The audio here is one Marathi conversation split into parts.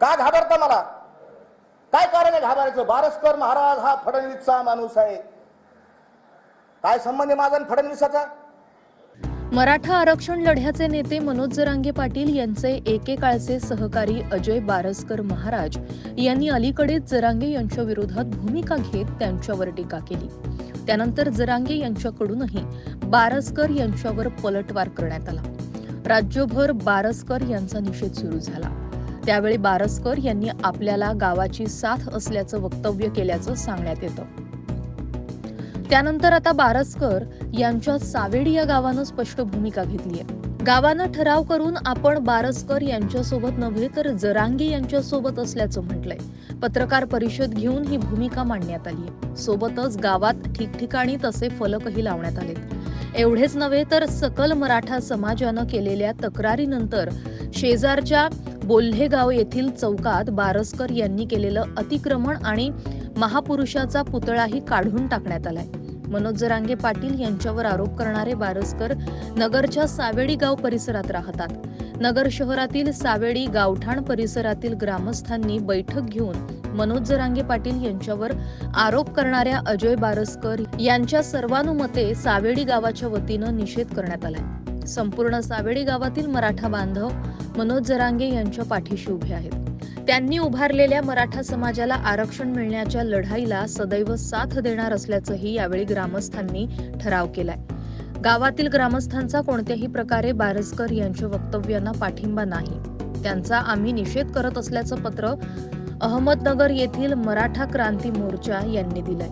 का घाबरता मला? काय कारण आहे घाबरायचं? बारसकर महाराज हा फडणवीसचा माणूस आहे. काय संबंध माझा आणि फडणवीसाचा? मराठा आरक्षण लढ्याचे नेते मनोज जरांगे पाटील यांचे एकेकाळचे सहकारी अजय बारसकर महाराज यांनी अलीकडेच जरांगे यांच्या विरोधात भूमिका घेत त्यांच्यावर टीका केली. त्यानंतर जरांगे यांच्याकडूनही बारसकर यांच्यावर पलटवार करण्यात आला. राज्यभर बारसकर यांचा निषेध सुरू झाला. त्यावेळी बारसकर यांनी आपल्याला गावाची साथ असल्याचं वक्तव्य केल्याचं सांगण्यात येतं. त्यानंतर आता बारसकर यांच्या सावेडी या गावानं स्पष्ट भूमिका घेतली आहे गावानं ठराव करून आपण बारसकर यांच्यासोबत नव्हे तर जरांगे यांच्यासोबत असल्याचं म्हटलंय. पत्रकार परिषद घेऊन ही भूमिका मांडण्यात आली आहे सोबतच गावात ठिकठिकाणी तसे फलकही लावण्यात आलेत. एवढेच नव्हे तर सकल मराठा समाजानं केलेल्या तक्रारीनंतर शेजारच्या बोल्हेगाव येथील चौकात बारसकर यांनी केलेलं अतिक्रमण आणि महापुरुषाचा पुतळाही काढून टाकण्यात आलाय. मनोज जरांगे पाटील यांच्यावर आरोप करणारे बारसकर नगरच्या सावेडी गाव परिसरात राहतात. नगर शहरातील सावेडी गावठाण परिसरातील ग्रामस्थांनी बैठक घेऊन मनोज जरांगे पाटील यांच्यावर आरोप करणाऱ्या अजय बारसकर यांच्या सर्वानुमते सावेडी गावाच्या वतीनं निषेध करण्यात आलाय. संपूर्ण सावेडी गावातील मराठा बांधव मनोज जरांगे यांच्या पाठीशी उभे आहेत. त्यांनी उभारलेल्या मराठा समाजाला आरक्षण मिळण्याच्या लढाईला सदैव साथ देणार असल्याचंही यावेळी ग्रामस्थांनी ठराव केलाय. गावातील ग्रामस्थांचा कोणत्याही प्रकारे बारसकर यांच्या वक्तव्यांना पाठिंबा नाही. त्यांचा आम्ही निषेध करत असल्याचं पत्र अहमदनगर येथील मराठा क्रांती मोर्चा यांनी दिलंय.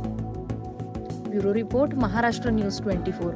Bureau report Maharashtra news twenty four.